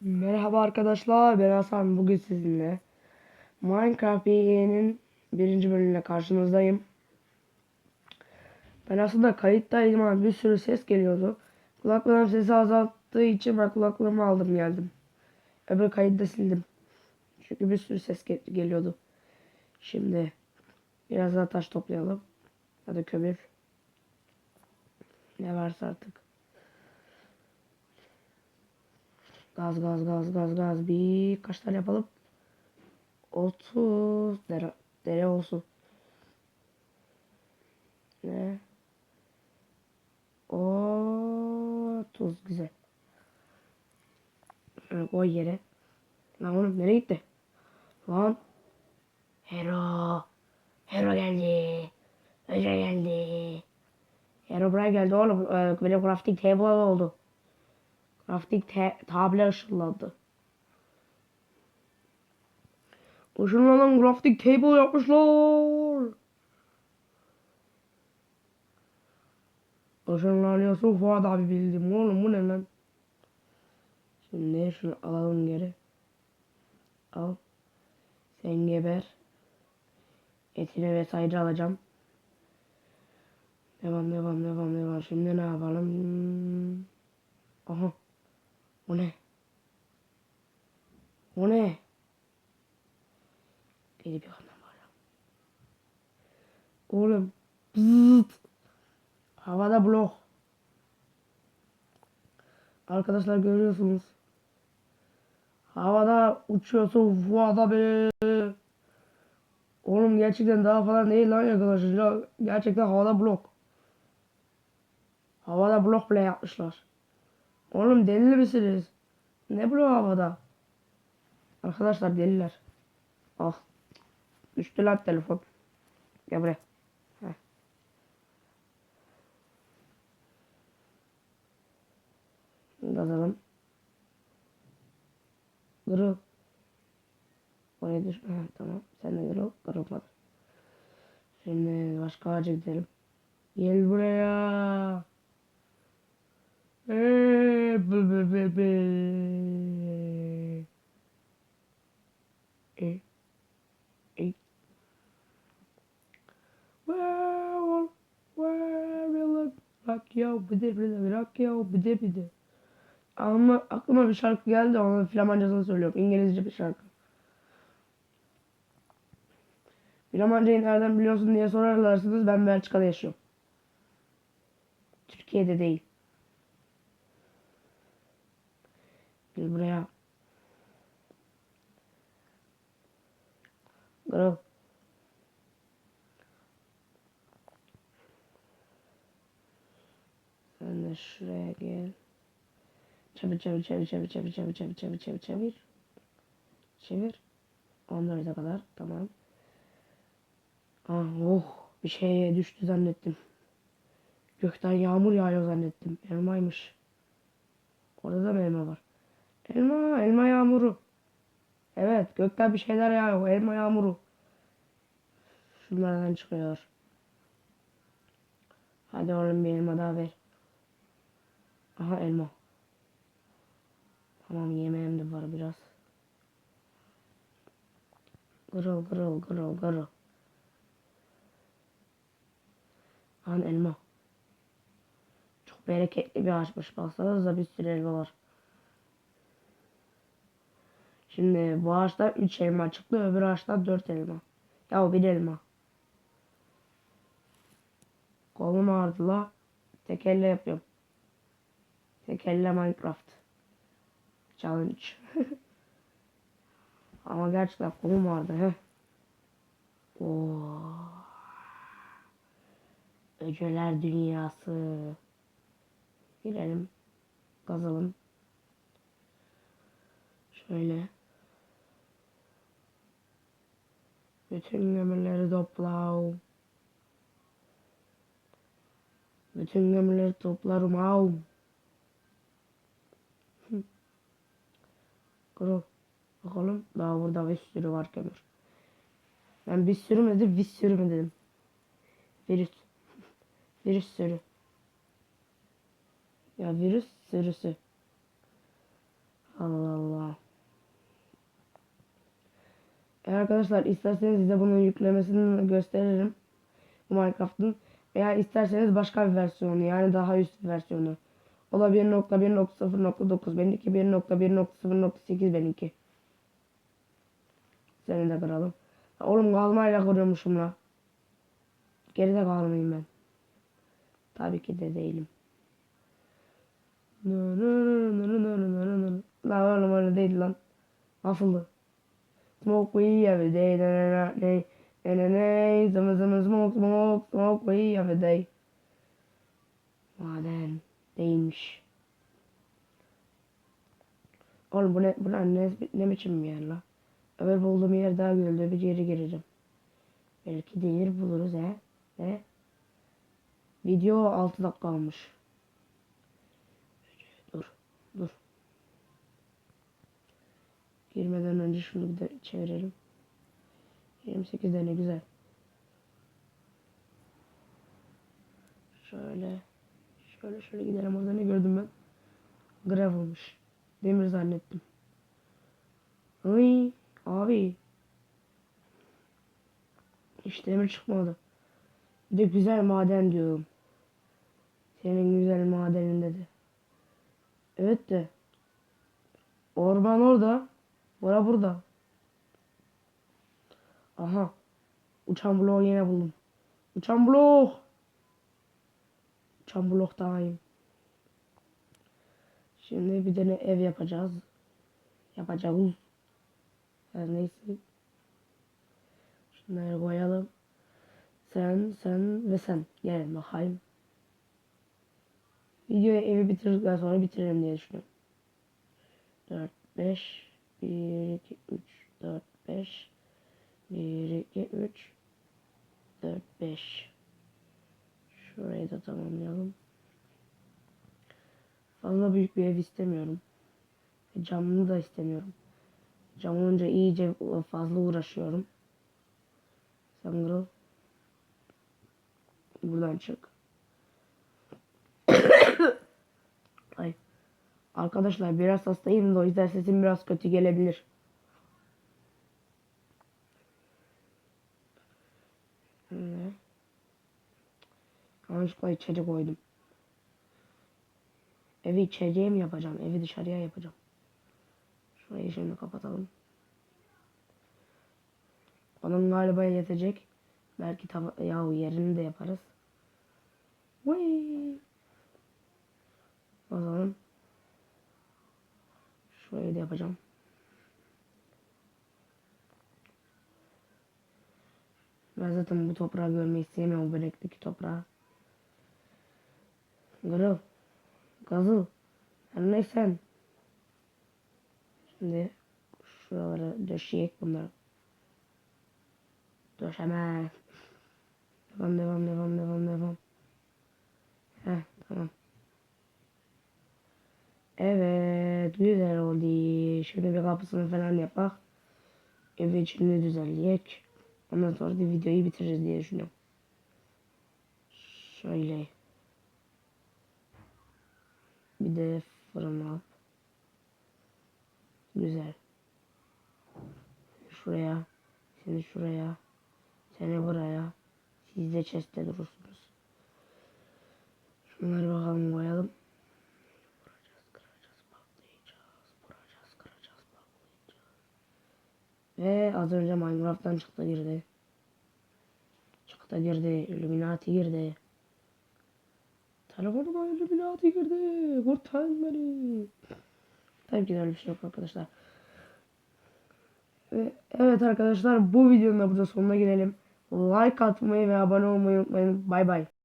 Merhaba arkadaşlar, ben Hasan. Bugün sizinle Minecraft BG'nin birinci bölümüyle karşınızdayım. Ben aslında kayıttaydım ama bir sürü ses geliyordu. Kulaklığım sesi azalttığı için ben kulaklığımı aldım geldim. Öbür kayıtta sildim. Çünkü bir sürü ses gel- geliyordu. Şimdi biraz daha taş toplayalım. Ya da kömür. Ne varsa artık. Gaz gaz gaz gaz gaz. Bir kaç tane yapalım? 30 dere, dere olsun. Ne? 30 güzel. Şöyle koy yere. Lan oğlum nereye gitti? Lan. Hero. Hero geldi. Hoca geldi. Hero buraya geldi oğlum. Ee, benim crafting table oldu. Crafting te- tablo ışınlandı. Işınlanan crafting table yapmışlar. Işınlanıyorsun Fuat abi bildim. Oğlum bu ne lan? Şimdi şunu alalım geri. Al. Sen geber. Etini vesaire alacağım. Devam devam devam devam. Şimdi ne yapalım? O ne? O ne? Gidip yakından bakacağım. Oğlum. Bzzzt. Havada blok. Arkadaşlar görüyorsunuz. Havada uçuyorsun fuada be. Oğlum gerçekten daha falan değil lan arkadaşlar. Gerçekten havada blok. Havada blok bile yapmışlar. Oğlum deli misiniz? Ne blok havada? Arkadaşlar deliler. Ah. Düştü lan telefon. Gel buraya. Heh. Yazalım. Gırıl. Oraya düş. Ha, tamam. Sen de gırıl. Kırılmadı. Şimdi başka ağaca gidelim. Gel buraya. E. E. Well, well, well, rock yo, bıdı bıdı, rock yo, bıdı bıdı. Ama aklıma bir şarkı geldi, onun Flamancasını söylüyorum. İngilizce bir şarkı. Flamancayı nereden biliyorsun diye sorarlarsanız ben Belçika'da yaşıyorum. Türkiye'de değil. Gel buraya. Girl. Sen de şuraya gel. Çevir çevir çevir çevir çevir çevir çevir çevir çevir çevir. Çevir. 14'e kadar tamam. Ah oh bir şeye düştü zannettim. Gökten yağmur yağıyor zannettim. Elmaymış. Orada da mı elma var? Elma, elma yağmuru. Evet, gökten bir şeyler yağıyor. Elma yağmuru. Şunlardan çıkıyor. Hadi oğlum bir elma daha ver. Aha elma. Tamam yemeğim de var biraz. Gırıl gırıl gırıl gırıl. Lan elma. Çok bereketli bir ağaçmış. Baksanıza bir sürü elma var. Şimdi bu ağaçta 3 elma çıktı. Öbür ağaçta 4 elma. Ya o bir elma. Kolum ağrıdı la. Tek elle yapıyorum. Tek elle Minecraft. Challenge. Ama gerçekten kolum ağrıdı he. Oo. Öceler dünyası. Girelim. Kazalım. Şöyle. Bütün gömüleri topla. Bütün gömüleri toplarım av. Kırıl. Bakalım daha burada bir sürü var kömür. Ben bir sürü mü dedim? Bir sürü mü dedim? Virüs. virüs sürü. Ya virüs sürüsü. Allah Allah. Eğer arkadaşlar isterseniz size bunun yüklemesini gösteririm. Bu Minecraft'ın. Veya isterseniz başka bir versiyonu yani daha üst versiyonu. O da 1.1.0.9 benimki 1.1.0.8 benimki. Seni de kıralım. Oğlum kalmayla kırıyormuşum la. Geride kalmayayım ben. Tabii ki de değilim. La oğlum öyle değil lan. Nasıldı? Smoke weed every day. Na na na na na na na. Zımı zımı smoke smoke smoke weed every day. Maden değilmiş. Oğlum bu ne, bu ne, ne, biçim bir yer la? Öbür bulduğum yer daha güzel. Öbür yere gireceğim. Belki demir buluruz he. He? Video 6 dakika almış. Dur. Dur. Girmeden önce şunu bir de çevirelim. 28 de ne güzel. Şöyle. Şöyle şöyle gidelim. Orada ne gördüm ben? Gravel'mış. Demir zannettim. Ay abi. Hiç demir çıkmadı. Bir de güzel maden diyorum. Senin güzel madenin dedi. Evet de. Orman orada. Bora burada. Aha. Uçan bloğu yine buldum. Uçan blok. Uçan bloktayım. Şimdi bir tane ev yapacağız. Yapacağız. Her neyse. Şunları koyalım. Sen, sen ve sen. Gelin bakayım. Videoyu evi bitirdikten sonra bitiririm diye düşünüyorum. 4, 5, 1, 2, 3, 4, 5, 1, 2, 3, 4, 5. Şurayı da tamamlayalım. Fazla büyük bir ev istemiyorum. Camını da istemiyorum. Cam olunca iyice fazla uğraşıyorum. Kırıl. Buradan çık. Ay. Arkadaşlar biraz hastayım da o yüzden sesim biraz kötü gelebilir. Ne? Yanlışlıkla içeri koydum. Evi içeriye mi yapacağım? Evi dışarıya yapacağım. Şurayı şimdi kapatalım. Onun galiba yetecek. Belki yahu yerini de yaparız. Vay. O zaman şurayı da yapacağım. Ben zaten bu toprağı görmeyi sevmiyorum. Bu berekteki toprağı. Gırıl. Gazıl. Her neyse. Şimdi şuraları döşeyek bunları. Döşeme. Devam devam devam devam devam. Heh tamam. Evet güzel oldu. Şimdi bir kapısını falan yapak. Ev içini düzenleyek. Ondan sonra da videoyu bitiririz diye düşünüyorum. Şöyle. Bir de fırın al. Güzel. Şuraya. Seni şuraya. Seni buraya. Siz de chest'te durursunuz. Şunları bakalım koyalım. Ve az önce Minecraft'tan çıktı girdi. Çıktı girdi. Illuminati girdi. Telefonuma Illuminati girdi. Kurtarın beni. Tabii ki de öyle bir şey yok arkadaşlar. Ve evet arkadaşlar bu videonun da burada sonuna gelelim. Like atmayı ve abone olmayı unutmayın. Bay bay.